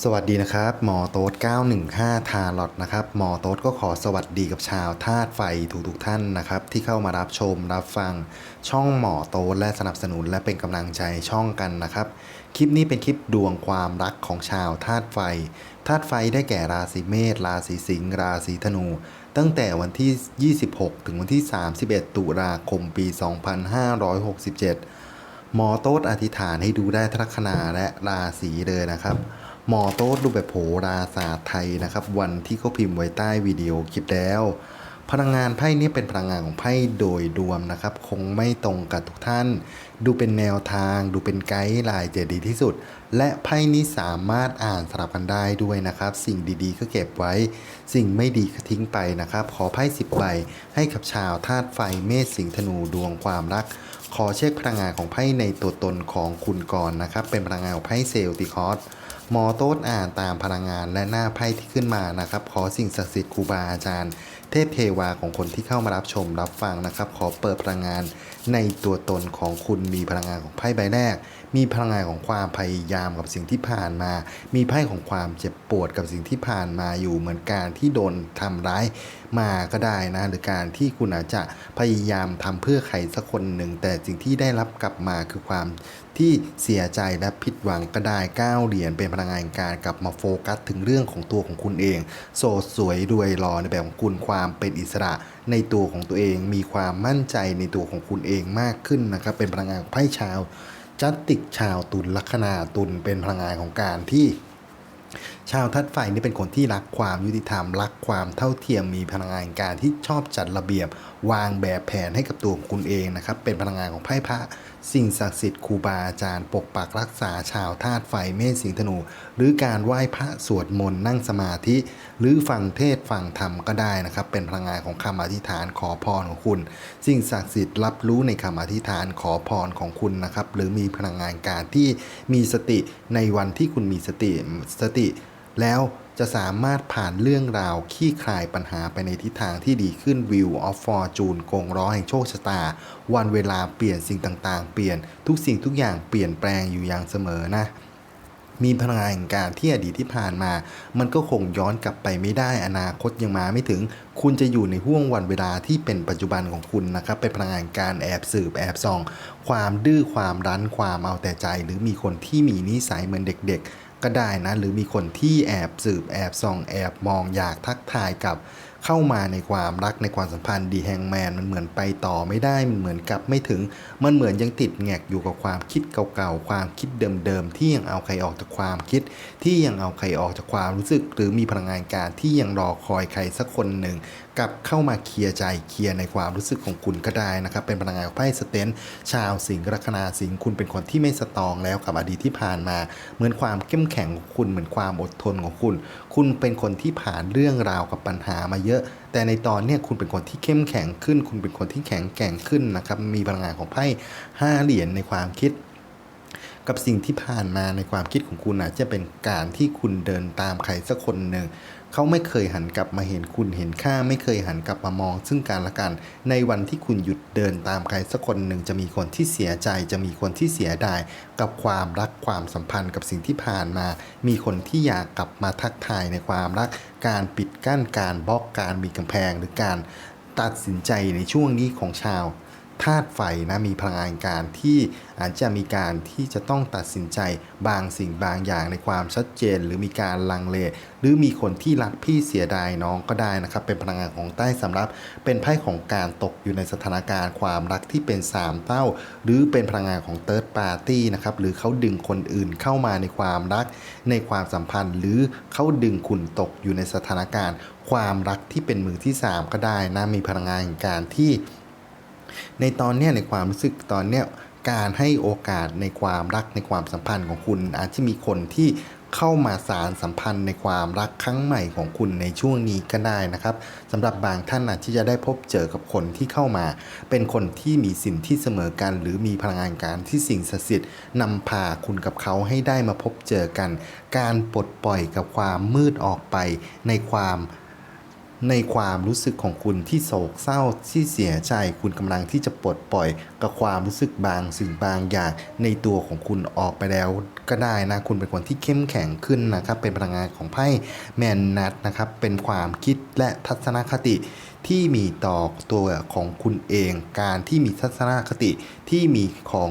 สวัสดีนะครับ หมอโต๊ด915 ทาลอตนะครับ หมอโต๊ดก็ขอสวัสดีกับชาวธาตุไฟทุกๆท่านนะครับ ที่เข้ามารับชมรับฟังช่องหมอโต๊ดและสนับสนุนและเป็นกำลังใจช่องกันนะครับ คลิปนี้เป็นคลิปดวงความรักของชาวธาตุไฟธาตุไฟได้แก่ราศีเมษราศีสิงห์ราศีธนู ตั้งแต่วันที่ 26 ถึงวันที่ 31 ตุลาคมปี 2567 หมอโต๊ดอธิษฐานให้ดูได้ทักษณาและราศีเลยนะครับ หมอโต๊ดดูแบบโหราศาสตร์ไทยนะครับ วันที่เขาพิมพ์ไว้ใต้วิดีโอคลิปแล้ว พลังงานไพ่นี้เป็นพลังงานของไพ่โดยรวมนะครับ คงไม่ตรงกับทุกท่าน ดูเป็นแนวทาง ดูเป็นไกด์ไลน์จะดีที่สุด และไพ่นี้สามารถอ่านสลับกันได้ด้วยนะครับ สิ่งดีๆก็เก็บไว้ สิ่งไม่ดีก็ทิ้งไปนะครับ ขอไพ่สิบใบให้กับชาวธาตุไฟเมษสิงห์ธนูดวงความรักขอเช็คพลังงานของไพ่ในตัวตนของคุณก่อนนะครับ เป็นพลังงานของไพ่เซลติคอสห มอโต้นอ่านตามพลังงานและหน้าไพ่ที่ขึ้นมานะครับ ขอสิ่งศักดิ์สิทธิ์ครูบาอาจารย์ เทพเทวาของคนที่เข้ามารับชมรับฟังนะครับ ขอเปิดพลังงานในตัวตนของคุณมีพลังงานของไพ่ใบแรก มีพลังงานของความพยายามกับสิ่งที่ผ่านมา มีไพ่ของความเจ็บปวดกับสิ่งที่ผ่านมาอยู่เหมือนการที่โดนทำร้ายมาก็ได้นะหรือการที่คุณอาจจะพยายามทำเพื่อใครสักคนหนึ่ง แต่สิ่งที่ได้รับกลับมาคือความที่เสียใจและผิดหวังก็ได้ก้าวเหรียญเป็นพลังงานการกลับมาโฟกัสถึงเรื่องของตัวของคุณเอง โสดสวยรวยรอในแบบของคุณความเป็นอิสระในตัวของตัวเอง มีความมั่นใจในตัวของคุณเองมากขึ้นนะครับเป็นพลังงานไพ่ชาว จัตติกชาวตุลลัคนาตุลเป็นพลังงานของการที่ ชาวทัดไฟนี่เป็นคนที่รักความยุติธรรม รักความเท่าเทียมมีพลังงานการที่ชอบจัดระเบียบ วางแบบแผนให้กับตัวของคุณเองนะครับเป็นพลังงานของไพ่พระ สิ่งศักดิ์สิทธิ์ครูบาอาจารย์ ปกปักรักษาชาวธาตุไฟเมษสิงธนู หรือการไหว้พระสวดมนต์นั่งสมาธิ หรือฟังเทศฟังธรรมก็ได้นะครับ เป็นพลังงานของคำอธิษฐานขอพรของคุณ สิ่งศักดิ์สิทธิ์รับรู้ในคำอธิษฐานขอพรของคุณนะครับ หรือมีพลังงานการที่มีสติในวันที่คุณมีสติสติ แล้วจะสามารถผ่านเรื่องราวขี้คลายปัญหาไปในทิศทางที่ดีขึ้นวิวออฟฟอร์จูนกงร้อแห่งโชคชะตา วันเวลาเปลี่ยนสิ่งต่างๆ เปลี่ยนทุกสิ่งทุกอย่างเปลี่ยนแปลงอยู่อย่างเสมอนะมีพลังงานแห่งการที่อดีตที่ผ่านมา มันก็คงย้อนกลับไปไม่ได้อนาคตยังมาไม่ถึง คุณจะอยู่ในห่วงวันเวลาที่เป็นปัจจุบันของคุณนะครับ เป็นพลังงานการแอบสืบแอบส่อง ความดื้อความรั้นความเอาแต่ใจ หรือมีคนที่มีนิสัยเหมือนเด็ก ๆ ก็ได้นะ หรือมีคนที่แอบสืบแอบส่องแอบมองอยากทักทายกับเข้ามาในความรักในความสัมพันธ์ดีแฮงแมนมันเหมือนไปต่อไม่ได้มันเหมือนกับไม่ถึง มันเหมือนยังติดแงกอยู่กับความคิดเก่าๆ ความคิดเดิมๆ ที่ยังเอาใครออกจากความคิด ที่ยังเอาใครออกจากความรู้สึก หรือมีพลังงานการที่ยังรอคอยใครสักคนหนึ่งกลับเข้ามาเคลียร์ใจเคลียร์ในความรู้สึกของคุณก็ได้นะครับ เป็นพลังงานของไพ่สเตนชาวสิงห์ลัคนาสิงห์คุณเป็นคนที่ไม่สตองแล้วกับอดีตที่ผ่านมา เหมือนความเข้มแข็งของคุณเหมือนความอดทนของคุณ คุณเป็นคนที่ผ่านเรื่องราวกับปัญหามาเยอะแต่ในตอนนี้คุณเป็นคนที่เข้มแข็งขึ้น คุณเป็นคนที่แข็งแกร่งขึ้นนะครับ มีพลังงานของไพ่ห้าเหรียญในความคิด กับสิ่งที่ผ่านมาในความคิดของคุณอาจจะเป็นการที่คุณเดินตามใครสักคนหนึ่ง เขาไม่เคยหันกลับมาเห็นคุณเห็นค่า ไม่เคยหันกลับมามอง ซึ่งกันและกัน ในวันที่คุณหยุดเดินตามใครสักคนหนึ่งจะมีคนที่เสียใจ จะมีคนที่เสียดาย กับความรักความสัมพันธ์กับสิ่งที่ผ่านมา มีคนที่อยากกลับมาทักทายในความรัก การปิดกั้นการบล็อกการมีกำแพงหรือการตัดสินใจในช่วงนี้ของชาว ธาตุไฟนะมีพลังงานการที่อาจจะมีการที่จะต้องตัดสินใจบางสิ่งบางอย่างในความชัดเจน หรือมีการลังเล หรือมีคนที่รักพี่เสียดายน้องก็ได้นะครับ เป็นพลังงานของใต้สำรับ เป็นไพ่ของการตกอยู่ในสถานการณ์ความรักที่เป็นสามเต้า หรือเป็นพลังงานของเติร์ดปาร์ตี้นะครับหรือเขาดึงคนอื่นเข้ามาในความรัก ในความสัมพันธ์ หรือเขาดึงคุณตกอยู่ในสถานการณ์ ความรักที่เป็นมือที่สามก็ได้นะมีพลังงานการที่ ในตอนเนี้ยในความรู้สึกตอนเนี้ยการให้โอกาสในความรักในความสัมพันธ์ของคุณ อาจจะมีคนที่เข้ามาสารสัมพันธ์ในความรักครั้งใหม่ของคุณในช่วงนี้ก็ได้นะครับสำหรับบางท่านอาจที่จะได้พบเจอกับคนที่เข้ามา เป็นคนที่มีสิ่งที่เสมอกัน หรือมีพลังงานการที่สิ่งศักดิ์สิทธิ์นำพาคุณกับเขาให้ได้มาพบเจอกัน การปลดปล่อยกับความมืดออกไปในความ ในความรู้สึกของคุณที่โศกเศร้าที่เสียใจ คุณกำลังที่จะปลดปล่อยกับความรู้สึกบางสิ่งบางอย่างในตัวของคุณออกไปแล้วก็ได้นะ คุณเป็นคนที่เข้มแข็งขึ้นนะครับ เป็นพลังงานของไพ่แมนนัทนะครับ เป็นความคิดและทัศนคติที่มีต่อตัวของคุณเอง การที่มีทัศนคติที่มีของ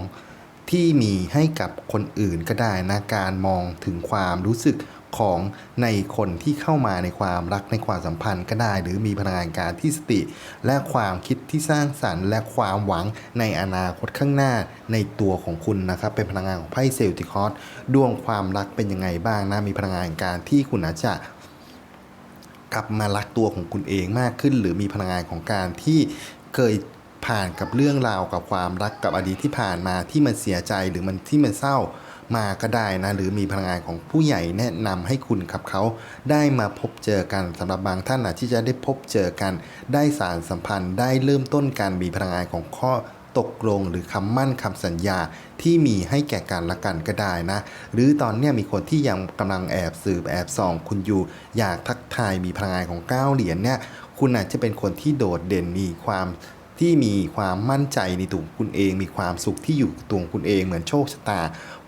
ที่มีให้กับคนอื่นก็ได้นะ การมองถึงความรู้สึก ของในคนที่เข้ามาในความรักในความสัมพันธ์ก็ได้ หรือมีพลังงานการที่สติ และความคิดที่สร้างสรรค์ และความหวังในอนาคตข้างหน้าในตัวของคุณนะครับเป็นพลังงานของไพ่เซลติคอสดวงความรักเป็นยังไงบ้างนะมีพลังงานการที่คุณอาจจะกลับมารักตัวของคุณเองมากขึ้น หรือมีพลังงานของการที่เคยผ่านกับเรื่องราวกับความรักกับอดีตที่ผ่านมาที่มันเสียใจหรือมันที่มันเศร้า มาก็ได้นะหรือมีพลังงานของผู้ใหญ่แนะนำให้คุณกับเขาได้มาพบเจอกันสำหรับบางท่านอาจที่จะได้พบเจอกัน ได้สารสัมพันธ์ได้เริ่มต้นการมีพลังงานของข้อตกลงหรือคำมั่นคำสัญญาที่มีให้แก่กันและกันก็ได้นะ หรือตอนนี้มีคนที่ยังกำลังแอบสืบแอบส่อง คุณอยู่อยากทักทายมีพลังงานของก้าเหรียญเนี่ยคุณอาจจะเป็นคนที่โดดเด่นมีความ ที่มีความมั่นใจในตัวคุณเอง มีความสุขที่อยู่ตัวคุณเอง เหมือนโชคชะตา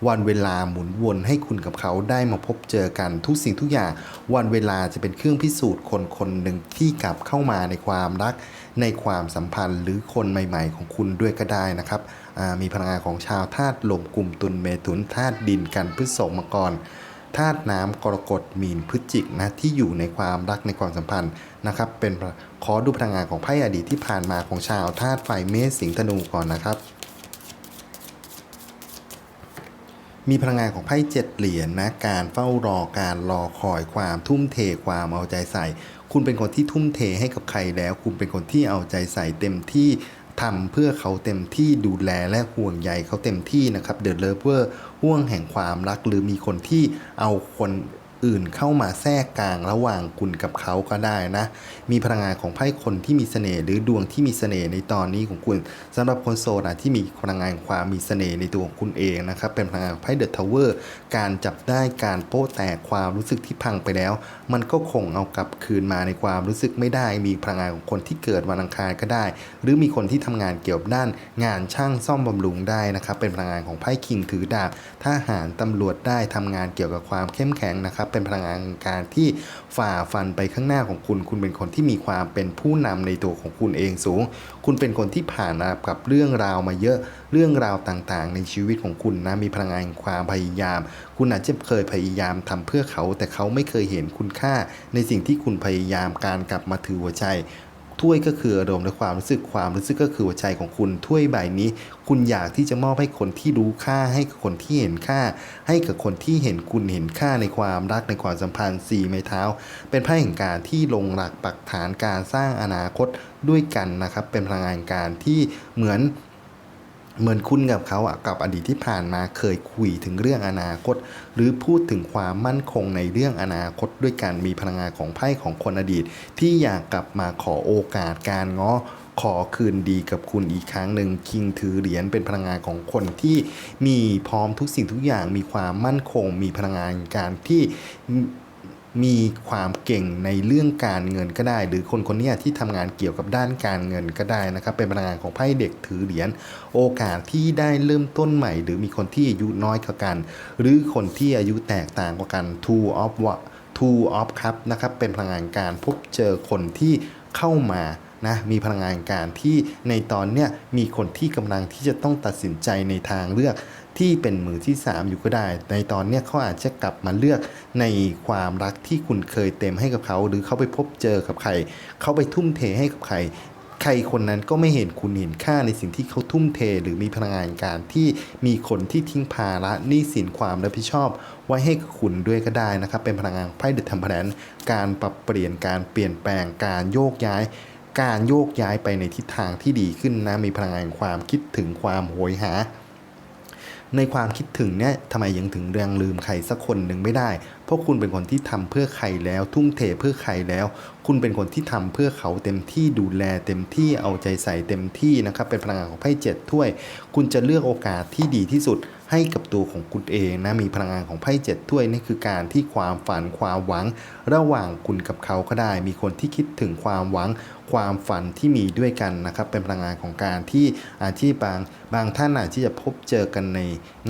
วันเวลาหมุนวนให้คุณกับเขาได้มาพบเจอกันทุกสิ่งทุกอย่าง วันเวลาจะเป็นเครื่องพิสูจน์คนคนหนึ่งที่กลับเข้ามาในความรัก ในความสัมพันธ์หรือคนใหม่ ๆ ของคุณด้วยก็ได้นะครับมีพลังงานของชาวธาตุลมกลุ่มตุลเมถุนธาตุดินกันพฤษภมกร ธาตุน้ำกรกฎมีนพฤจิกนะที่อยู่ในความรักในความสัมพันธ์นะครับ เป็นขอดูพลังงานของไพ่อดีตที่ผ่านมาของชาวธาตุไฟเมษสิงห์ธนูก่อนนะครับ มีพลังงานของไพ่เจ็ดเหรียญนะการเฝ้ารอการรอคอยความทุ่มเทความเอาใจใส่ คุณเป็นคนที่ทุ่มเทให้กับใครแล้ว คุณเป็นคนที่เอาใจใส่เต็มที่ ทำเพื่อเขาเต็มที่ดูแลและห่วงใยเขาเต็มที่นะครับเดอะเลเวอร์ห่วงแห่งความรักหรือมีคนที่เอาคน อื่นเข้ามาแทรกกลางระหว่างคุณกับเขาก็ได้นะ มีพลังงานของไพ่คนที่มีเสน่ห์หรือดวงที่มีเสน่ห์ในตอนนี้ของคุณสำหรับคนโสดอะที่มีพลังงานความมีเสน่ห์ในตัวของคุณเองนะครับเป็นพลังงานของไพ่เดอะทาวเวอร์การจับได้การโป้แตกความรู้สึกที่พังไปแล้ว มันก็คงเอากลับคืนมาในความรู้สึกไม่ได้ มีพลังงานของคนที่เกิดวันอังคารก็ได้ หรือมีคนที่ทำงานเกี่ยวกับด้าน งานช่างซ่อมบำรุงได้นะครับเป็นพลังงานของไพ่คิงถือดาบทหารตำรวจได้ทำงานเกี่ยวกับความเข้มแข็งนะครับเป็นพลังงานการที่ฝ่าฟันไปข้างหน้าของคุณ คุณเป็นคนที่มีความเป็นผู้นำในตัวของคุณเองสูง คุณเป็นคนที่ผ่านกับเรื่องราวมาเยอะเรื่องราวต่างๆ ในชีวิตของคุณนะมีพลังงานความพยายาม คุณอาจจะเคยพยายามทำเพื่อเขา แต่เขาไม่เคยเห็นคุณค่าในสิ่งที่คุณพยายามการกลับมาถือหัวใจ ถ้วยก็คืออารมณ์และความรู้สึกความรู้สึกก็คือหัวใจของคุณถ้วยใบนี้ คุณอยากที่จะมอบให้คนที่รู้ค่าให้กับคนที่เห็นค่า ให้กับคนที่เห็นคุณเห็นค่าในความรักในความสัมพันธ์สี่ไม้เท้า เป็นไพ่แห่งการที่ลงหลักปักฐานการสร้างอนาคตด้วยกันนะครับ เป็นพลังงานการที่เหมือน เหมือนคุณกับเขาอะกับอดีตที่ผ่านมาเคยคุยถึงเรื่องอนาคต หรือพูดถึงความมั่นคงในเรื่องอนาคต ด้วยกันมีพลังงานของไพ่ของคนอดีต ที่อยากกลับมาขอโอกาสการง้อขอคืนดีกับคุณอีกครั้งหนึ่งคิงถือเหรียญเป็นพลังงานของคนที่มีพร้อมทุกสิ่งทุกอย่างมีความมั่นคง มีพลังงานการที่ มีความเก่งในเรื่องการเงินก็ได้ หรือคนคนนี้ที่ทำงานเกี่ยวกับด้านการเงินก็ได้นะครับเป็นพลังงานของไพ่เด็กถือเหรียญโอกาสที่ได้เริ่มต้นใหม่ หรือมีคนที่อายุน้อยกว่ากัน หรือคนที่อายุแตกต่างกว่ากัน two of w h a two of ครับนะครับเป็นพลังงานการพบเจอคนที่เข้ามานะมีพลังงานการที่ในตอนเนี้ยมีคนที่กำลังที่จะต้องตัดสินใจในทางเลือก ที่เป็นมือที่ 3 อยู่ก็ได้ ในตอนเนี้ยเขาอาจจะกลับมาเลือกในความรักที่คุณเคยเต็มให้กับเขา หรือเขาไปพบเจอกับใคร เขาไปทุ่มเทให้กับใคร ใครคนนั้นก็ไม่เห็นคุณเห็นค่าในสิ่งที่เขาทุ่มเทหรือมีพลังงานการที่มีคนที่ทิ้งภาระหนี้สินความรับผิดชอบ ไว้ให้กับคุณด้วยก็ได้นะครับ เป็นพลังงานไพ่เดอะทัมเพลนการปรับเปลี่ยนการเปลี่ยนแปลงการโยกย้ายการโยกย้ายไปในทิศทางที่ดีขึ้นนะ มีพลังงานความคิดถึงความโหยหา ในความคิดถึงเนี่ยทำไมยังถึงเรื่องลืมใครสักคนหนึ่งไม่ได้ เพราะคุณเป็นคนที่ทำเพื่อใครแล้ว ทุ่มเทเพื่อใครแล้ว คุณเป็นคนที่ทำเพื่อเขาเต็มที่ดูแลเต็มที่เอาใจใส่เต็มที่นะครับเป็นพลังงานของไพ่เจ็ดถ้วย คุณจะเลือกโอกาสที่ดีที่สุดให้กับตัวของคุณเองนะมีพลังงานของไพ่เจ็ดถ้วยนี่คือการที่ความฝันความหวัง ระหว่างคุณกับเขาก็ได้ มีคนที่คิดถึงความหวัง ความฝันที่มีด้วยกันนะครับ เป็นพลังงานของการที่อาชีพบางบางท่านอาจที่จะพบเจอกันใน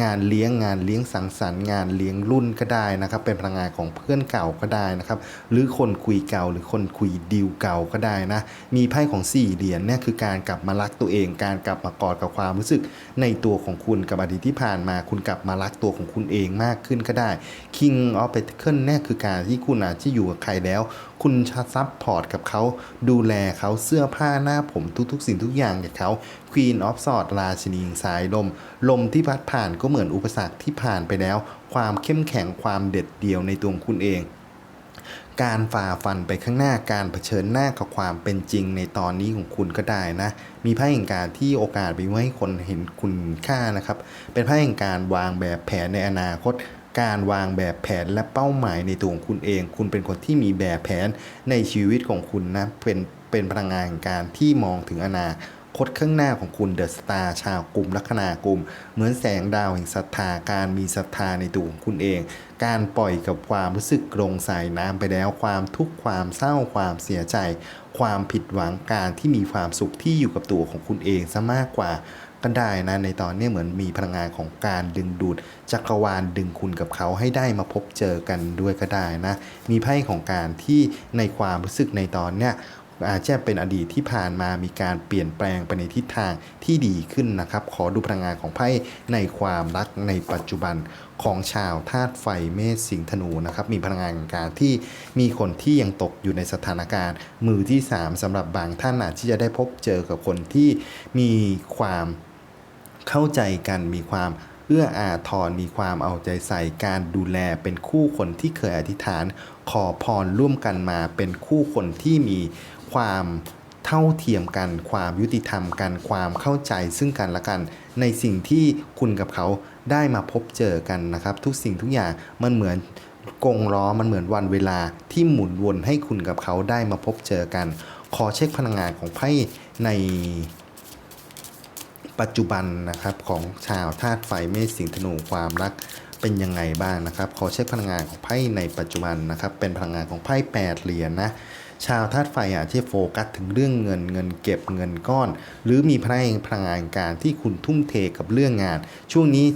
งานเลี้ยงงานเลี้ยงสังสรรค์งานเลี้ยงรุ่นก็ได้นะครับ เป็นพลังงานของเพื่อนเก่าก็ได้นะครับ หรือคนคุยเก่าหรือคนคุยดีลเก่าก็ได้นะ มีไพ่ของสี่เหรียญเนี่ยคือการกลับมารักตัวเอง การกลับมากอดกับความรู้สึกในตัวของคุณกับอดีตที่ผ่านมาคุณกลับมารักตัวของคุณเองมากขึ้นก็ได้ King of Pentacles เนี่ยคือการที่คุณอาจจะอยู่กับใครแล้ว คุณชซับพอร์ตกับเขาดูแลเขาเสื้อผ้าหน้าผมทุกๆ สิ่งทุกอย่างกับเขา Queen of Swords ราชินีสายลม ลมที่พัดผ่านก็เหมือนอุปสรรคที่ผ่านไปแล้ว ความเข้มแข็งความเด็ดเดี่ยวในตัวคุณเองการฝ่าฟันไปข้างหน้าการเผชิญหน้ากับความเป็นจริงในตอนนี้ของคุณก็ได้นะ มีไพ่แห่งการที่โอกาสไปให้คนเห็นคุณค่านะครับ เป็นไพ่แห่งการวางแบบแผนในอนาคต การวางแบบแผนและเป้าหมายในตัวของคุณเอง คุณเป็นคนที่มีแบบแผนในชีวิตของคุณนะเป็น เป็นพลังงานการที่มองถึงอนาคตข้างหน้าของคุณเดอะสตาร์ชาวกลุ่มลัคนากลุ่ม เหมือนแสงดาวแห่งศรัทธาการมีศรัทธาในตัวของคุณเอง การปล่อยกับความรู้สึกลงใส่น้ำไปแล้วความทุกข์ความเศร้าความเสียใจ ความผิดหวังการที่มีความสุขที่อยู่กับตัวของคุณเองซะมากกว่าก็ได้นะในตอนนี้เหมือนมีพลังงานของการดึงดูดจักรวาลดึงคุณกับเขาให้ได้มาพบเจอกันด้วยก็ได้นะ มีไพ่ของการที่ในความรู้สึกในตอนเนี้ย อาจจะเป็นอดีตที่ผ่านมามีการเปลี่ยนแปลงไปในทิศทางที่ดีขึ้นนะครับ ขอดูพลังงานของไพ่ในความรักในปัจจุบันของชาวธาตุไฟเมษสิงห์ธนูนะครับมีพลังงานของการที่มีคนที่ยังตกอยู่ในสถานการณ์ มือที่สามสำหรับบางท่านอาจที่จะได้พบเจอกับคนที่มีความเข้าใจกันมีความเอื้ออาทรมีความเอาใจใส่การดูแลเป็นคู่คนที่เคยอธิษฐาน ขอพรร่วมกันมาเป็นคู่คนที่มี ความเท่าเทียมกัน ความยุติธรรมกัน ความเข้าใจซึ่งกันและกัน ในสิ่งที่คุณกับเขาได้มาพบเจอกันนะครับ ทุกสิ่งทุกอย่างมันเหมือนกงล้อมันเหมือนวันเวลาที่หมุนวนให้คุณกับเขาได้มาพบเจอกัน ขอเช็คพลังงานของไพ่ในปัจจุบันนะครับของชาวธาตุไฟเมษสิงห์ธนูความรักเป็นยังไงบ้างนะครับ ขอเช็คพลังงานของไพ่ในปัจจุบันนะครับ เป็นพลังงานของไพ่แปดเหรียญนะ ชาวธาตุไฟอาจจะโฟกัสถึงเรื่องเงินเงินเก็บเงินก้อน หรือมีพลังพลังงานการที่คุณทุ่มเทกับเรื่องงาน ช่วงนี้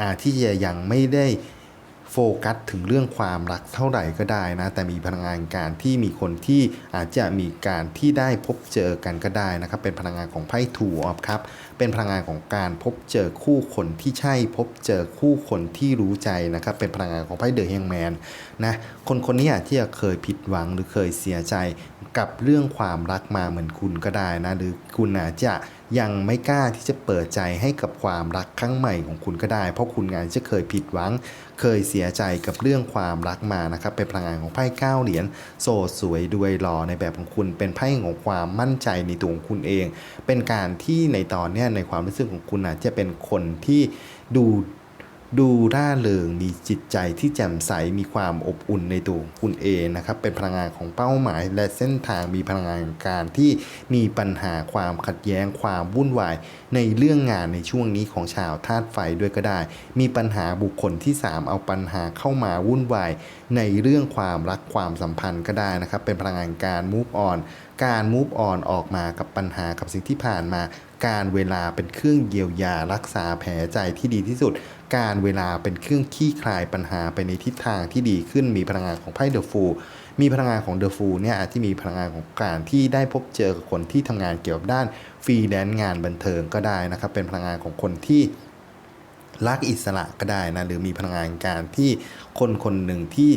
อาจที่จะยังไม่ได้ โฟกัสถึงเรื่องความรักเท่าไหร่ก็ได้นะ แต่มีพลังงานการที่มีคนที่อาจจะมีการที่ได้พบเจอกันก็ได้นะครับ เป็นพลังงานของไพ่ถูออฟครับ เป็นพลังงานของการพบเจอคู่คนที่ใช่พบเจอคู่คนที่รู้ใจนะครับ เป็นพลังงานของไพ่เดอะแฮงแมนนะคนคนนี้อาจที่จะเคยผิดหวังหรือเคยเสียใจกับเรื่องความรักมาเหมือนคุณก็ได้นะ หรือคุณอาจจะ ยังไม่กล้าที่จะเปิดใจให้กับความรักครั้งใหม่ของคุณก็ได้ เพราะคุณงานจะเคยผิดหวัง เคยเสียใจกับเรื่องความรักมานะครับ เป็นพลังงานของไพ่เก้าเหรียญโสดสวยด้วยรอในแบบของคุณ เป็นไพ่ของความมั่นใจในตัวของคุณเอง เป็นการที่ในตอนนี้ในความรู้สึกของคุณอาจจะเป็นคนที่ดู ดูร่าเริงมีจิตใจที่แจ่มใสมีความอบอุ่นในตัวคุณเองนะครับเป็นพลังงานของเป้าหมาย และเส้นทางมีพลังงานการที่มีปัญหาความขัดแย้งความวุ่นวาย ในเรื่องงานในช่วงนี้ของชาวธาตุไฟด้วยก็ได้ มีปัญหาบุคคลที่ 3 เอาปัญหาเข้ามาวุ่นวายในเรื่องความรักความสัมพันธ์ก็ได้นะครับเป็นพลังงานการ move on การ move on ออกมากับปัญหากับสิ่งที่ผ่านมา การเวลาเป็นเครื่องเยียวยารักษาแผลใจที่ดีที่สุด การเวลาเป็นเครื่องขี้คลายปัญหาไปในทิศทางที่ดีขึ้นมีพลังงานของไพ่เดอะฟูมีพลังงานของเดอะฟูเนี่ยอาจจะมีพลังงานของการที่ได้พบเจอกับคนที่ทำงานเกี่ยวกับด้านฟรีแลนซ์งานบันเทิงก็ได้นะครับเป็นพลังงานของคนที่รักอิสระก็ได้นะหรือมีพลังงานการที่คนคนหนึ่งที่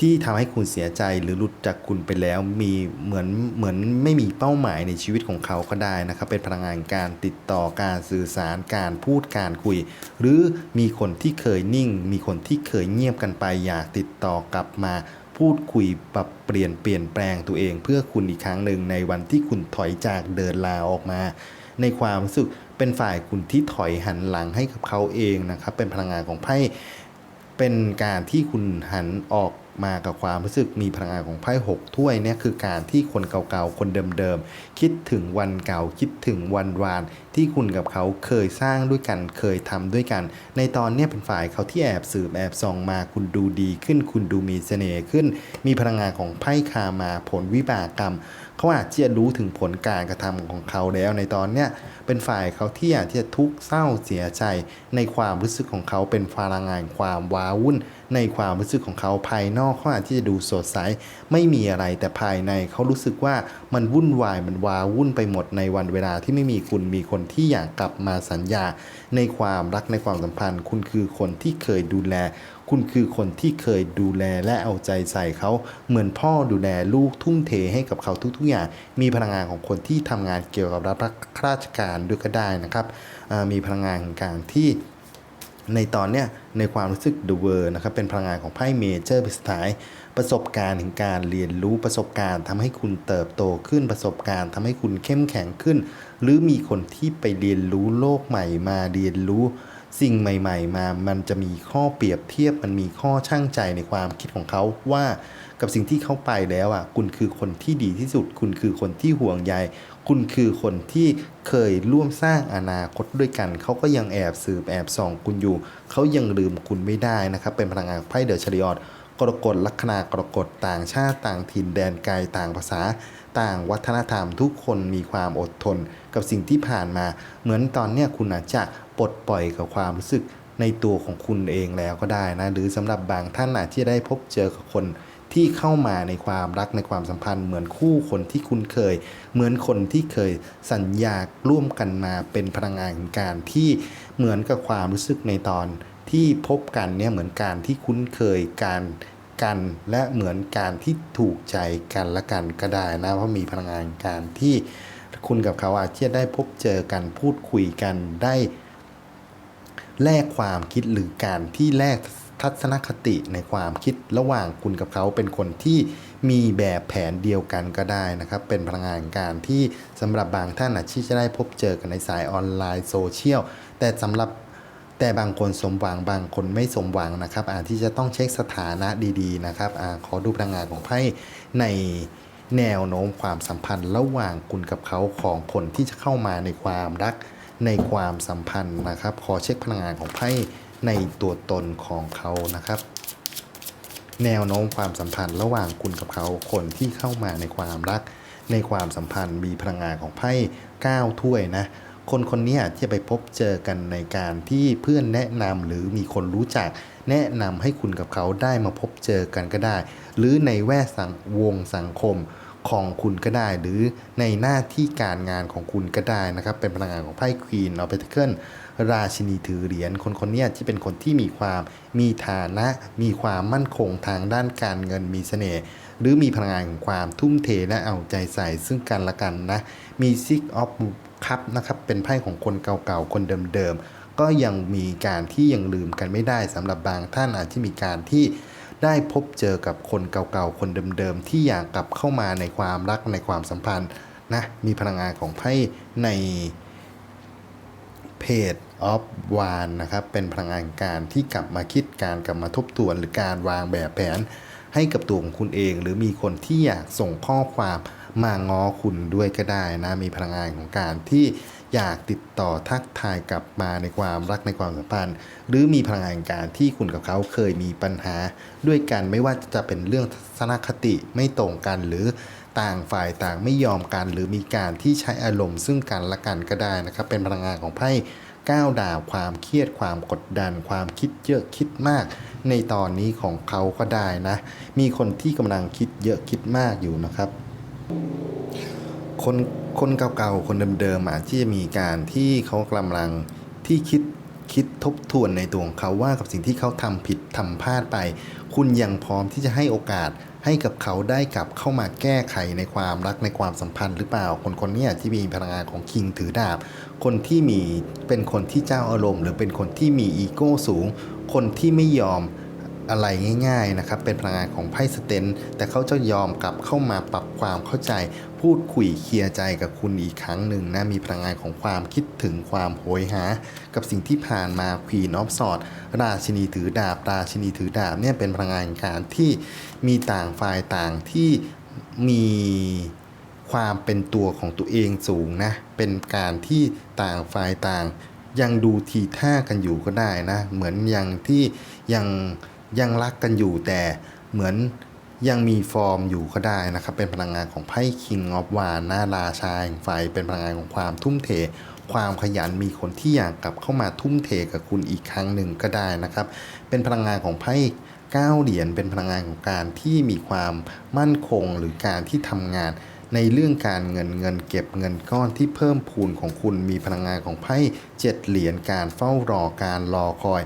ที่ทำให้คุณเสียใจหรือหลุดจากคุณไปแล้วมีเหมือนเหมือนไม่มีเป้าหมายในชีวิตของเขาก็ได้นะครับ เป็นพลังงานการติดต่อการสื่อสารการพูดการคุย หรือมีคนที่เคยนิ่ง มีคนที่เคยเงียบกันไป อยากติดต่อกลับมาพูดคุยปรับเปลี่ยนเปลี่ยนแปลงตัวเอง เพื่อคุณอีกครั้งหนึ่งในวันที่คุณถอยจากเดินลาออกมา ในความรู้สึกเป็นฝ่ายคุณที่ถอยหันหลังให้กับเขาเองนะครับเป็นพลังงานของไพ่เป็นการที่คุณหันออก มากับความรู้สึกมีพลังงานของไพ่หกถ้วยเนี่ยคือการที่คนเก่าๆ คนเดิมๆ คิดถึงวันเก่าคิดถึงวันวาน ที่คุณกับเขาเคยสร้างด้วยกันเคยทำด้วยกัน ในตอนนี้เป็นฝ่ายเขาที่แอบสืบแอบส่องมาคุณดูดีขึ้น คุณดูมีเสน่ห์ขึ้น มีพลังงานของไพ่คามาผลวิบากกรรม เขาอาจจะรู้ถึงผลการกระทำของเขาแล้วในตอนเนี้ยเป็นฝ่ายเขาที่อาจจะทุกข์เศร้าเสียใจในความรู้สึกของเขาเป็นพลังงานความว้าวุ่น ในความรู้สึกของเขาภายนอกเขาอาจจะดูสดใสไม่มีอะไรแต่ภายในเขารู้สึกว่ามันวุ่นวายมันว้าวุ่นไปหมดในวันเวลาที่ไม่มีคุณมีคนที่อยากกลับมาสัญญา ในความรักในความสัมพันธ์ คุณคือคนที่เคยดูแล คุณคือคนที่เคยดูแลและเอาใจใส่เขา เหมือนพ่อดูแลลูกทุ่มเทให้กับเขาทุกๆอย่าง มีพลังงานของคนที่ทำงานเกี่ยวกับรับราชการด้วยก็ได้นะครับ มีพลังงานของการที่ในตอนเนี้ยในความรู้สึก The World นะครับเป็นพลังงานของไพ่เมเจอร์เป็นสุดท้ายประสบการณ์ถึงการเรียนรู้ประสบการณ์ทำให้คุณเติบโตขึ้นประสบการณ์ทำให้คุณเข้มแข็งขึ้น หรือมีคนที่ไปเรียนรู้โลกใหม่มาเรียนรู้ สิ่งใหม่ ๆ มา มันจะมีข้อเปรียบเทียบ มันมีข้อช่างใจในความคิดของเขาว่ากับสิ่งที่เขาไปแล้วอะ คุณคือคนที่ดีที่สุด คุณคือคนที่ห่วงใย คุณคือคนที่เคยร่วมสร้างอนาคตด้วยกัน เขาก็ยังแอบสืบแอบส่องคุณอยู่ เขายังลืมคุณไม่ได้นะครับ เป็นพลังงานไพ่เดอะชริออดกรกฎลัคนากรกฎต่างชาติต่างถิ่นแดนไกลต่างภาษา ต่างวัฒนธรรม ทุกคนมีความอดทน กับสิ่งที่ผ่านมา เหมือนตอนเนี้ยคุณอาจจะปลดปล่อยกับความรู้สึกในตัวของคุณเองแล้วก็ได้นะ หรือสำหรับบางท่านอาจจะได้พบเจอกับคนที่เข้ามาในความรักในความสัมพันธ์ เหมือนคู่คนที่คุ้นเคย เหมือนคนที่เคยสัญญาร่วมกันมาเป็นพลังงานของการที่เหมือนกับความรู้สึกในตอนที่พบกันเนี่ยเหมือนการที่คุ้นเคยการกัน และเหมือนการที่ถูกใจกันและกันก็ได้นะเพราะมีพลังงานการที่ คุณกับเขาอาจจะได้พบเจอกันพูดคุยกันได้ แลกความคิดหรือการที่แลกทัศนคติในความคิดระหว่างคุณกับเขาเป็นคนที่มีแบบแผนเดียวกันก็ได้นะครับ เป็นพลังงานการที่สำหรับบางท่านอาจจะได้พบเจอกันในสายออนไลน์โซเชียลแต่สำหรับแต่บางคนสมหวังบางคนไม่สมหวังนะครับอาจที่จะต้องเช็คสถานะดีๆนะครับอขอดูพลังงานของไพ่ใน แนวโน้มความสัมพันธ์ระหว่างคุณกับเขาของคนที่จะเข้ามาในความรักในความสัมพันธ์นะครับ ขอเช็คพลังงานของไพ่ในตัวตนของเขานะครับ แนวโน้มความสัมพันธ์ระหว่างคุณกับเขาคนที่เข้ามาในความรัก ในความสัมพันธ์มีพลังงานของไพ่9ถ้วยนะคนคนนี้อาจจะไปพบเจอกันในการที่เพื่อนแนะนำหรือมีคนรู้จัก แนะนำให้คุณกับเขาได้มาพบเจอกันก็ได้ หรือในแวดสังวงสังคม ของคุณก็ได้ หรือในหน้าที่การงานของคุณก็ได้นะครับ เป็นพลังงานของไพ่ควีนออฟเพนเคิลราชินีถือเหรียญคนคนเนี้ยที่เป็นคนที่มีความมีฐานะ มีความมั่นคงทางด้านการเงินมีเสน่ห์หรือมีพลังงานของความทุ่มเทและเอาใจใส่ซึ่งกันและกันนะ มีซิกออฟคัพนะครับเป็นไพ่ของคนเก่าๆ คนเดิมๆ ก็ยังมีการที่ยังลืมกันไม่ได้สำหรับบางท่านอาจจะมีการที่ ได้พบเจอกับคนเก่าๆ คนเดิมๆ ที่อยากกลับเข้ามาในความรักในความสัมพันธ์นะมีพลังงานของไพ่ในเพจออฟวานนะครับเป็นพลังงานการที่กลับมาคิดการกลับมาทบทวน หรือการวางแบบแผนให้กับตัวของคุณเอง หรือมีคนที่อยากส่งข้อความมาง้อคุณด้วยก็ได้นะมีพลังงานของการที่ อยากติดต่อทักทายกลับมาในความรักในความสัมพันธ์ หรือมีพลังงานการที่คุณกับเขาเคยมีปัญหา ด้วยกันไม่ว่าจะเป็นเรื่องทัศนคติไม่ตรงกันหรือต่างฝ่ายต่างไม่ยอมกัน หรือมีการที่ใช้อารมณ์ซึ่งกันและกันก็ได้นะครับ เป็นพลังงานของไพ่ก้าวดาวความเครียดความกดดัน ความคิดเยอะคิดมาก ในตอนนี้ของเขาก็ได้นะ มีคนที่กำลังคิดเยอะคิดมากอยู่นะครับ คน คนเก่าๆ คนเดิมๆอาจจะมีการที่เขากำลังที่คิดคิดทบทวนในตัวของเขาว่ากับสิ่งที่เขาทำผิดทำพลาดไป คุณยังพร้อมที่จะให้โอกาสให้กับเขาได้กลับเข้ามาแก้ไขในความรักในความสัมพันธ์หรือเปล่า คนคนนี้ที่มีพลังงานของคิงถือดาบ คนที่มีเป็นคนที่เจ้าอารมณ์ หรือเป็นคนที่มีอีโก้สูง คนที่ไม่ยอม อะไรง่ายๆนะครับเป็นพลังงานของไพ่สเตนแต่เขาจะยอมกลับเข้ามาปรับความเข้าใจ พูดคุยเคลียร์ใจกับคุณอีกครั้งหนึ่งนะมีพลังงานของความคิดถึงความโหยหา กับสิ่งที่ผ่านมาควีนออฟสอดราชินีถือดาบราชินีถือดาบเนี่ยเป็นพลังงานการที่มีต่างฝ่ายต่างที่มีความเป็นตัวของตัวเองสูงนะเป็นการที่ต่างฝ่ายต่าง ยังดูทีท่ากันอยู่ก็ได้นะเหมือนอยังที่ยัง ยังรักกันอยู่แต่เหมือนยังมีฟอร์มอยู่ก็ได้นะครับ เป็นพลังงานของไพ่คิงออฟวานหน้าราชาแห่งไฟ เป็นพลังงานของความทุ่มเท ความขยันมีคนที่อยากกลับเข้ามาทุ่มเทกับคุณอีกครั้งหนึ่งก็ได้นะครับ เป็นพลังงานของไพ่เก้าเหรียญเป็นพลังงานของการที่มีความมั่นคงหรือการที่ทำงานในเรื่องการเงินเงินเก็บเงินก้อนที่เพิ่มพูนของคุณมีพลังงานของไพ่เจ็ดเหรียญการเฝ้ารอการรอคอย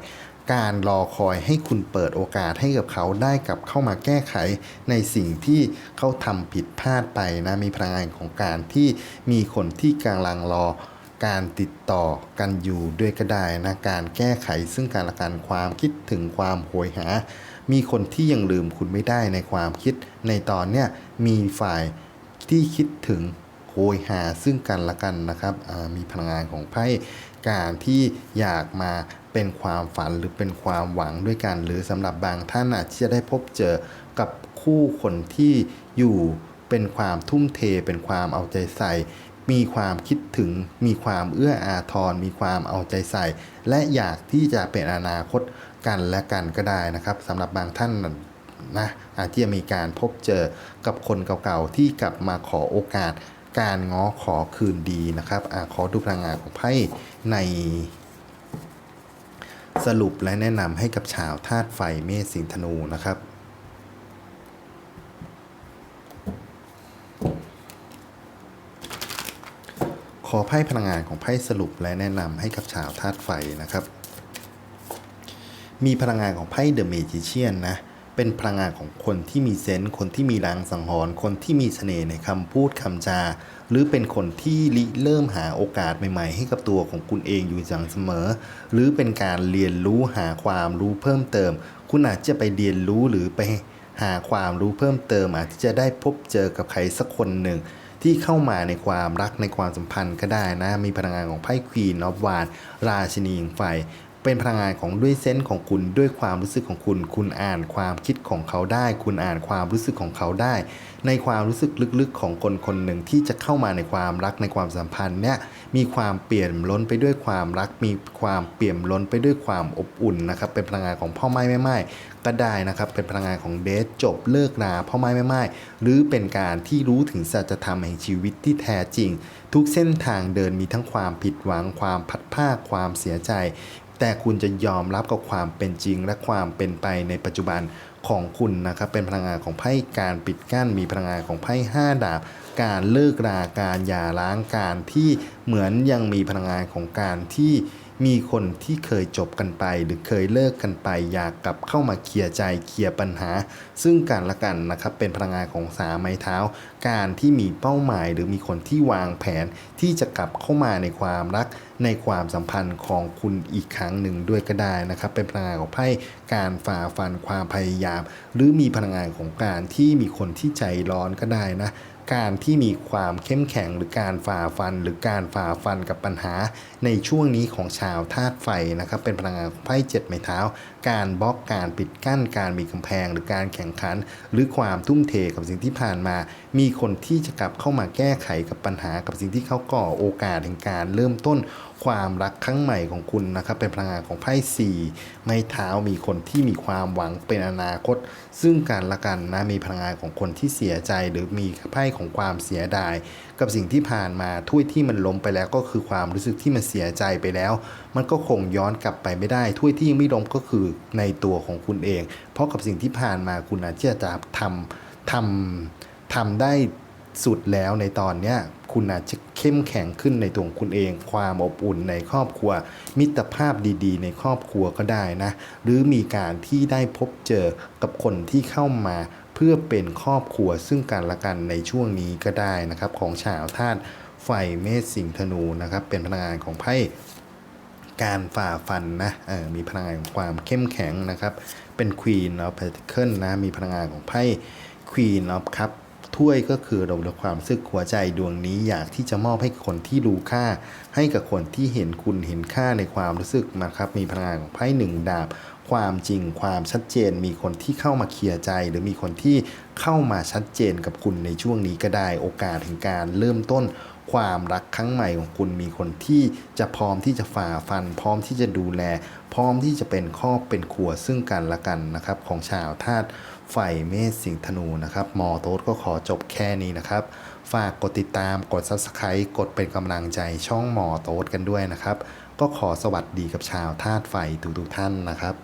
การรอคอยให้คุณเปิดโอกาสให้กับเขาได้กลับเข้ามาแก้ไขในสิ่งที่เขาทำผิดพลาดไปนะมีพลังงานของการที่มีคนที่กำลังรอการติดต่อกันอยู่ด้วยก็ได้นะการแก้ไขซึ่งการละกันความคิดถึงความโหยหา มีคนที่ยังลืมคุณไม่ได้ในความคิด ในตอนเนี้ยมีฝ่ายที่คิดถึงโหยหาซึ่งกันละกันนะครับมีพลังงานของไพ่ การที่อยากมาเป็นความฝันหรือเป็นความหวังด้วยกัน หรือสำหรับบางท่านอาจจะได้พบเจอกับคู่คนที่อยู่เป็นความทุ่มเท เป็นความเอาใจใส่ มีความคิดถึง มีความเอื้ออาทร มีความเอาใจใส่ และอยากที่จะเป็นอนาคตกันและกันก็ได้นะครับสำหรับบางท่านนะอาจจะมีการพบเจอกับคนเก่าๆที่กลับมาขอโอกาส การง้อขอคืนดีนะครับอขอดูพลังงานของไพ่ในสรุปและแนะนำให้กับชาวธาตุไฟเมษสิงธนูนะครับขอไพ่พลังงานของไพ่สรุปและแนะนำให้กับชาวธาตุไฟนะครับ มีพลังงานของไพ่เดอะเมจิเชียนนะ เป็นพลังงานของคนที่มีเซนส์คนที่มีรางสังหรณ์คนที่มีเสน่ห์ในคำพูดคำจา หรือเป็นคนที่ริเริ่มหาโอกาสใหม่ๆ ให้กับตัวของคุณเองอยู่อย่างเสมอ หรือเป็นการเรียนรู้หาความรู้เพิ่มเติม คุณอาจจะไปเรียนรู้หรือไปหาความรู้เพิ่มเติม อาจจะได้พบเจอกับใครสักคนหนึ่งที่เข้ามาในความรักในความสัมพันธ์ก็ได้นะ มีพลังงานของไพ่ควีนออฟวาน ราชินีแห่งไฟ เป็นพลังงานของด้วยเซนส์ของคุณด้วยความรู้สึกของคุณ คุณอ่านความคิดของเขาได้ คุณอ่านความรู้สึกของเขาได้ ในความรู้สึกลึกๆของคนคนหนึ่งที่จะเข้ามาในความรักในความสัมพันธ์เนี่ยมีความเปลี่ยนล้นไปด้วยความรัก มีความเปลี่ยมล้นไปด้วยความอบอุ่นนะครับเป็นพลังงานของพ่อไม้แม่ไม้ก็ได้นะครับเป็นพลังงานของเดทจบเลิกราพ่อไม้แม่ไม้หรือเป็นการที่รู้ถึงสัจธรรมแห่งชีวิตที่แท้จริง ทุกเส้นทางเดินมีทั้งความผิดหวังความพัดภาคความเสียใจ แต่คุณจะยอมรับกับความเป็นจริงและความเป็นไปในปัจจุบันของคุณนะครับเป็นพลังงานของไพ่การปิดกั้น มีพลังงานของไพ่ห้าดาบ การเลิกราการหย่าร้างการที่เหมือนยังมีพลังงานของการที่ มีคนที่เคยจบกันไป หรือเคยเลิกกันไป อยากกลับเข้ามาเคลียร์ใจเคลียร์ปัญหา ซึ่งกันและกันนะครับเป็นพลังงานของสามไม้เท้า การที่มีเป้าหมาย หรือมีคนที่วางแผนที่จะกลับเข้ามาในความรักในความสัมพันธ์ของคุณอีกครั้งหนึ่งด้วยก็ได้นะครับ เป็นพลังงานของไพ่การฝ่าฟันความพยายาม หรือมีพลังงานของการที่มีคนที่ใจร้อนก็ได้นะ การที่มีความเข้มแข็งหรือการฝ่าฟัน หรือการฝ่าฟันกับปัญหา ในช่วงนี้ของชาวธาตุไฟนะครับเป็นพลังงานไพ่เจ็ดไม้เท้า การบล็อกการปิดกั้นการมีกำแพง หรือการแข่งขัน หรือความทุ่มเทกับสิ่งที่ผ่านมา มีคนที่จะกลับเข้ามาแก้ไขกับปัญหากับสิ่งที่เขาก่อโอกาสแห่งการเริ่มต้น ความรักครั้งใหม่ของคุณนะครับเป็นพลังงานของไพ่สี่ไม้เท้ามีคนที่มีความหวังเป็นอนาคต ซึ่งกันและกันนะมีพลังงานของคนที่เสียใจหรือมีไพ่ของความเสียดาย กับสิ่งที่ผ่านมาถ้วยที่มันล้มไปแล้วก็คือความรู้สึกที่มันเสียใจไปแล้ว มันก็คงย้อนกลับไปไม่ได้ถ้วยที่ยังไม่ล้มก็คือในตัวของคุณเอง เพราะกับสิ่งที่ผ่านมาคุณอาจจะทำทำทำได้ สุดแล้วในตอนเนี้ยคุณอาจจะเข้มแข็งขึ้นในตัวของคุณเอง ความอบอุ่นในครอบครัว มิตรภาพดีๆ ในครอบครัวก็ได้นะ หรือมีการที่ได้พบเจอกับคนที่เข้ามา เพื่อเป็นครอบครัวซึ่งกันและกันในช่วงนี้ก็ได้นะครับ ของชาวธาตุไฟเมษสิงธนูนะครับ เป็นพลังงานของไพ่การฝ่าฟันนะออมีพลังงานของความเข้มแข็งนะครับ เป็น Queen of Pentacles นะ มีพลังงานของไพ่ Queen of Cup ถ้วยก็คือเราความรู้สึกหัวใจดวงนี้อยากที่จะมอบให้คนที่รู้ค่า ให้กับคนที่เห็นคุณเห็นค่าในความรู้สึกนะครับ มีพลังงานของไพ่หนึ่งดาบ ความจริงความชัดเจน มีคนที่เข้ามาเคลียร์ใจ หรือมีคนที่เข้ามาชัดเจนกับคุณในช่วงนี้ก็ได้โอกาสถึงการเริ่มต้นความรักครั้งใหม่ของคุณมีคนที่จะพร้อมที่จะฝ่าฟัน พร้อมที่จะดูแล พร้อมที่จะเป็นครอบเป็นครัวซึ่งกันและกันนะครับของชาวธาตุ ไฟเมษสิงธนูนะครับมอโต๊ดก็ขอจบแค่นี้นะครับ ฝากกดติดตามกด subscribe กดเป็นกำลังใจช่องหมอโต๊ดกันด้วยนะครับ ก็ขอสวัสดีกับชาวธาตุไฟทุกๆท่านนะครับ